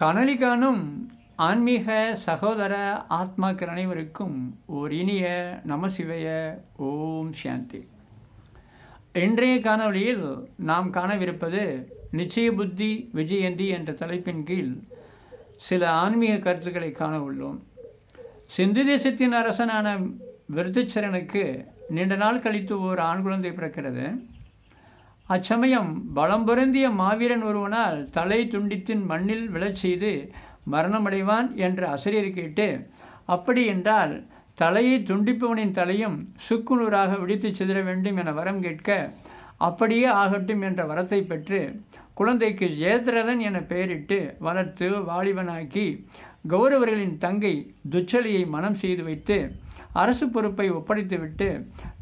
Connolly காணும் ஆன்மீக சகோதர ஆத்மாக்கள் அனைவருக்கும் ஓர் இனிய நமசிவைய ஓம் சாந்தி. இன்றைய காணொளியில் நாம் காணவிருப்பது நிச்சய புத்தி விஜயந்தி என்ற தலைப்பின் கீழ் சில ஆன்மீக கருத்துக்களை காண உள்ளோம். சிந்து தேசத்தின் அரசனான விருத்தச்சரனுக்கு நீண்ட நாள் கழித்து ஓர் ஆண் குழந்தை பிறக்கிறது. அச்சமயம் பலம் பொருந்திய மாவீரன் ஒருவனால் தலை துண்டித்தின் மண்ணில் விழச் செய்து மரணமடைவான் என்று அசரியர் கேட்டு அப்படி என்றால் தலையை துண்டிப்பவனின் தலையும் சுக்குநூறாக விடித்து சிதற வேண்டும் என வரம் கேட்க அப்படியே ஆகட்டும் என்ற வரத்தை பெற்று குழந்தைக்கு ஜெயத்ரதன் என பெயரிட்டு வளர்த்து வாலிபனாக்கி கௌரவர்களின் தங்கை துச்சலியை மனம் செய்து வைத்து அரசு பொறுப்பை ஒப்படைத்துவிட்டு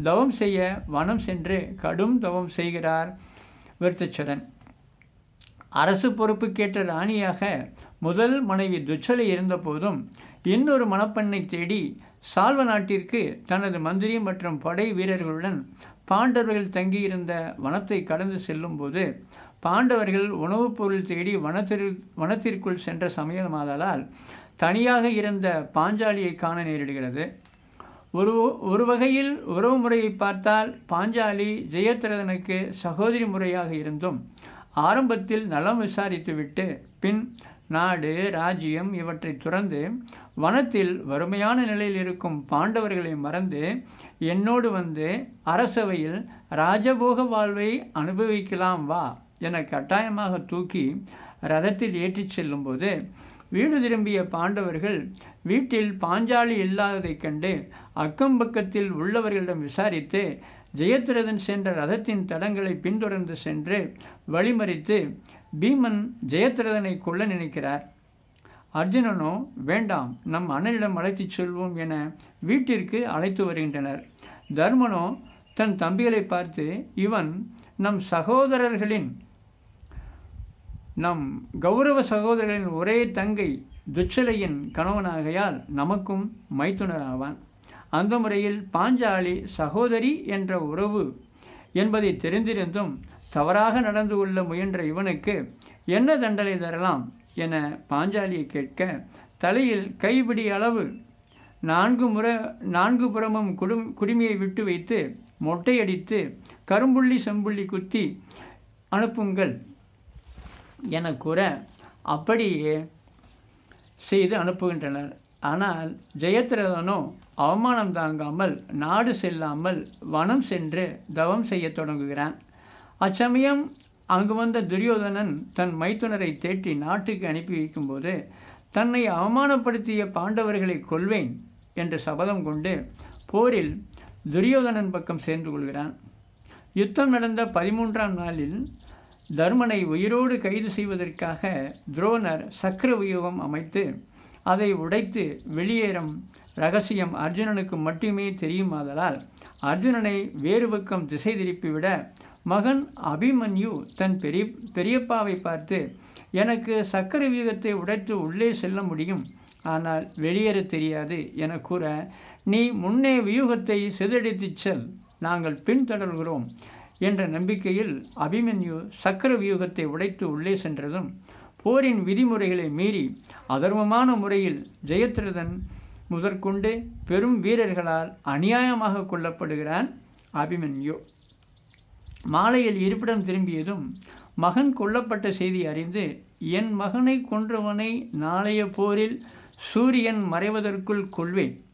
தவம் செய்ய வனம் சென்று கடும் தவம் செய்கிறார் விருத்தச்சரன் அரசு பொறுப்பு கேட்ட ராணியாக முதல் மனைவி துச்சலை இருந்தபோதும் இன்னொரு மணப்பெண்ணை தேடி சால்வ நாட்டிற்கு தனது மந்திரி மற்றும் படை வீரர்களுடன் பாண்டவர்கள் தங்கியிருந்த வனத்தை கடந்து செல்லும்போது பாண்டவர்கள் உணவுப் பொருள் தேடி வனத்திற்கு வனத்திற்குள் சென்ற சமயமாதலால் தனியாக இருந்த பாஞ்சாலியை காண நேரிடுகிறது. ஒரு ஒரு வகையில் உறவு முறையை பார்த்தால் பாஞ்சாலி ஜெயத்ரதனுக்கு சகோதரி முறையாக இருந்தும் ஆரம்பத்தில் நலம் விசாரித்துவிட்டு பின் நாடு ராஜ்யம் இவற்றை துறந்து வனத்தில் வறுமையான நிலையில் இருக்கும் பாண்டவர்களை மறந்து என்னோடு வந்து அரசவையில் ராஜபோக வாழ்வை அனுபவிக்கலாம் வா என கட்டாயமாக தூக்கி ரதத்தில் ஏற்றிச் செல்லும்போது வீடு திரும்பிய பாண்டவர்கள் வீட்டில் பாஞ்சாலி இல்லாததைக் கண்டு அக்கம் பக்கத்தில் உள்ளவர்களிடம் விசாரித்து ஜெயத்ரதன் சென்ற ரதத்தின் தடங்களை பின்தொடர்ந்து சென்று வழிமறித்து பீமன் ஜெயத்ரதனை கொல்ல நினைக்கிறார். அர்ஜுனனோ வேண்டாம் நம் அண்ணனிடம் அழைத்துச் செல்வோம் என வீட்டிற்கு அழைத்து வருகின்றனர். தர்மனோ தன் தம்பிகளை பார்த்து இவன் நம் சகோதரர்களின் நம் கௌரவ சகோதரர்களின் ஒரே தங்கை துச்சலையின் கணவனாகையால் நமக்கும் மைத்துனராவான். அந்த முறையில் பாஞ்சாலி சகோதரி என்ற உறவு என்பதை தெரிந்திருந்தும் தவறாக நடந்து கொள்ள முயன்ற இவனுக்கு என்ன தண்டனை தரலாம் என பாஞ்சாலியை கேட்க தலையில் கைபிடி அளவு நான்கு முறை நான்கு புறமும் குடும் குடுமியை விட்டு வைத்து மொட்டையடித்து கரும்புள்ளி செம்புள்ளி குத்தி அனுப்புங்கள் என கூற அப்படியே செய்து அனுப்புகின்றனர். ஆனால் ஜெயத்ரதனோ அவமானம் தாங்காமல் நாடு செல்லாமல் வனம் சென்று தவம் செய்ய தொடங்குகிறான். அச்சமயம் அங்கு வந்த துரியோதனன் தன் மைத்துனரை தேற்றி நாட்டுக்கு அனுப்பி வைக்கும்போது தன்னை அவமானப்படுத்திய பாண்டவர்களை கொள்வேன் என்று சபதம் கொண்டு போரில் துரியோதனன் பக்கம் சேர்ந்து கொள்கிறான். யுத்தம் நடந்த பதிமூன்றாம் நாளில் தர்மனை உயிரோடு கைது செய்வதற்காக துரோணர் சக்கர வியூகம் அமைத்து அதை உடைத்து வெளியேறும் ரகசியம் அர்ஜுனனுக்கு மட்டுமே தெரியுமாதலால் அர்ஜுனனை வேறு பக்கம் திசை திருப்பிவிட மகன் அபிமன்யு தன் பெரிய பெரியப்பாவை பார்த்து எனக்கு சக்கர வியூகத்தை உடைத்து உள்ளே செல்ல முடியும் ஆனால் வெளியேற தெரியாது என கூற நீ முன்னே வியூகத்தை சிதறடித்துச் செல் நாங்கள் பின்தொடர்கிறோம். என்ற நம்பிக்கையில் அபிமன்யு சக்கர வியூகத்தை உடைத்து உள்ளே சென்றதும் போரின் விதிமுறைகளை மீறி அதர்மமான முறையில் ஜெயத்ரதன் முதற்கொண்டு பெரும் வீரர்களால் அநியாயமாக கொல்லப்படுகிறான் அபிமன்யு. மாலையில் இருப்பிடம் திரும்பியதும் மகன் கொல்லப்பட்ட செய்தி அறிந்து என் மகனை கொன்றவனை நாளைய போரில் சூரியன் மறைவதற்குள் கொள்வேன்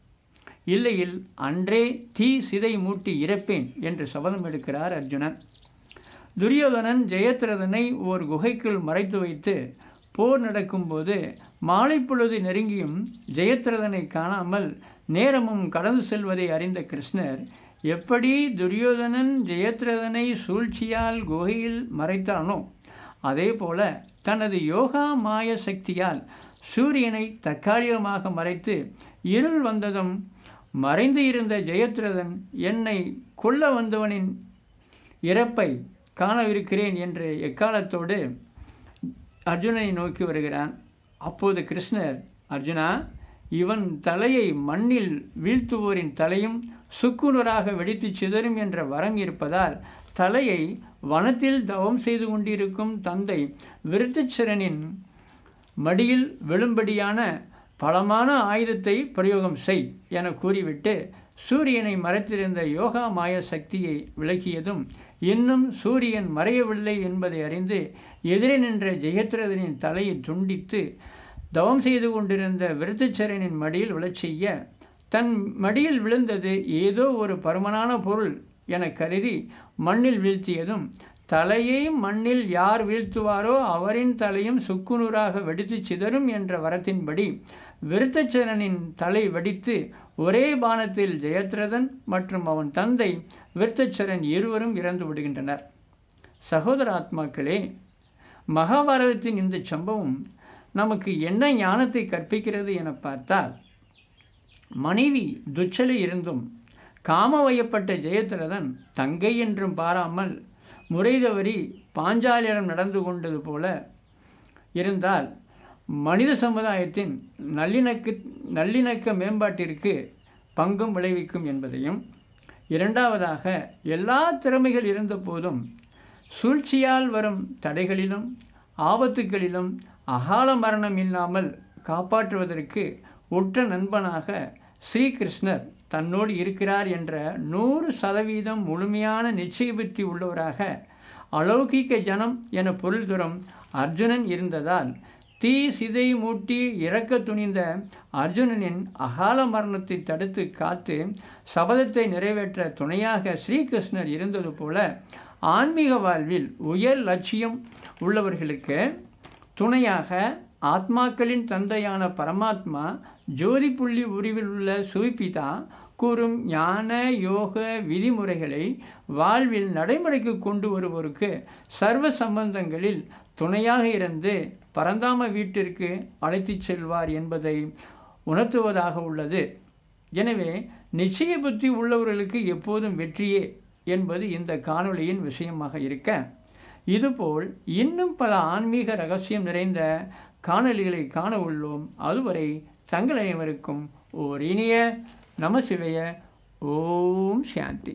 இல்லையில் அன்றே தீ சிதை மூட்டி இறப்பேன் என்று சபதம் எடுக்கிறார் அர்ஜுனன். துரியோதனன் ஜெயத்ரதனை ஓர் குகைக்குள் மறைத்து வைத்து போர் நடக்கும்போது மாலை பொழுது நெருங்கியும் ஜெயத்ரதனை காணாமல் நேரமும் கடந்து செல்வதை அறிந்த கிருஷ்ணர் எப்படி துரியோதனன் ஜெயத்ரதனை சூழ்ச்சியால் குகையில் மறைத்தானோ அதே போல தனது யோகா மாய சக்தியால் சூரியனை தற்காலிகமாக மறைத்து இருள் வந்ததும் மறைந்து இருந்த ஜெயத்ரதன் என்னை கொல்ல வந்தவனின் இறப்பை காணவிருக்கிறேன் என்று எக்காலத்தோடு அர்ஜுனனை நோக்கி வருகிறான். அப்போது கிருஷ்ணர் அர்ஜுனா இவன் தலையை மண்ணில் வீழ்த்துவோரின் தலையும் சுக்குநூறாக வெடித்து சிதறும் என்ற வரம் இருப்பதால் தலையை வனத்தில் தவம் செய்து கொண்டிருக்கும் தந்தை விருத்தச்சரனின் மடியில் விழும்படியான பலமான ஆயுதத்தை பிரயோகம் செய் என கூறிவிட்டு சூரியனை மறைத்திருந்த யோகா மாய சக்தியை விளக்கியதும் இன்னும் சூரியன் மறையவில்லை என்பதை அறிந்து எதிரே நின்ற ஜெயத்ரதனின் தலையை துண்டித்து தவம் செய்து கொண்டிருந்த விருத்தச்சரனின் மடியில் விழச் செய்ய தன் மடியில் விழுந்தது ஏதோ ஒரு பருமனான பொருள் என கருதி மண்ணில் வீழ்த்தியதும் தலையை மண்ணில் யார் வீழ்த்துவாரோ அவரின் தலையும் சுக்குநூறாக வெடித்து சிதறும் என்ற வரத்தின்படி விருத்தச்சரனின் தலை வெடித்து ஒரே பானத்தில் ஜெயத்ரதன் மற்றும் அவன் தந்தை விருத்தச்சரன் இருவரும் இறந்து விடுகின்றனர். சகோதர ஆத்மாக்களே மகாபாரதத்தின் இந்த சம்பவம் நமக்கு என்ன ஞானத்தை கற்பிக்கிறது என பார்த்தால் மனைவி துச்சலை இருந்தும் காம வயப்பட்ட ஜெயத்ரதன் தங்கை என்றும் பாராமல் முறை தவறி பாஞ்சாலியிடம் நடந்து கொண்டது போல இருந்தால் மனித சமுதாயத்தின் நல்லிணக்கு நல்லிணக்க மேம்பாட்டிற்கு பங்கும் விளைவிக்கும் என்பதையும் இரண்டாவதாக எல்லா திறமைகள் இருந்தபோதும் சூழ்ச்சியால் வரும் தடைகளிலும் ஆபத்துகளிலும் அகால மரணம் இல்லாமல் காப்பாற்றுவதற்கு உற்ற நண்பனாக ஸ்ரீகிருஷ்ணர் தன்னோடு இருக்கிறார் என்ற நூறு சதவீதம் முழுமையான நிச்சயபுத்தி உள்ளவராக அலௌகிக ஜனம் என பொருள்துறம் அர்ஜுனன் இருந்ததால் தீ சிதை மூட்டி இறக்க துணிந்த அர்ஜுனனின் அகால மரணத்தை தடுத்து காத்து சபதத்தை நிறைவேற்ற துணையாக ஸ்ரீகிருஷ்ணர் இருந்தது போல ஆன்மீக வாழ்வில் உயர் லட்சியம் உள்ளவர்களுக்கு துணையாக ஆத்மாக்களின் தந்தையான பரமாத்மா ஜோதி புள்ளி உருவில் உள்ள சுவிப்பிதா கூறும் ஞான யோக விதிமுறைகளை வாழ்வில் நடைமுறைக்கு கொண்டு வருவோருக்கு சர்வ சம்பந்தங்களில் துணையாக இருந்து பரந்தாம வீட்டிற்கு அழைத்துச் செல்வார் என்பதை உணர்த்துவதாக உள்ளது. எனவே நிச்சய புத்தி உள்ளவர்களுக்கு எப்போதும் வெற்றியே என்பது இந்த காணொளியின் விஷயமாக இருக்க. இதுபோல் இன்னும் பல ஆன்மீக ரகசியம் நிறைந்த காணொளிகளை காண உள்ளோம். அதுவரை தங்கள் அனைவருக்கும் ஓர் இனிய நமசிவய ஓம் சாந்தி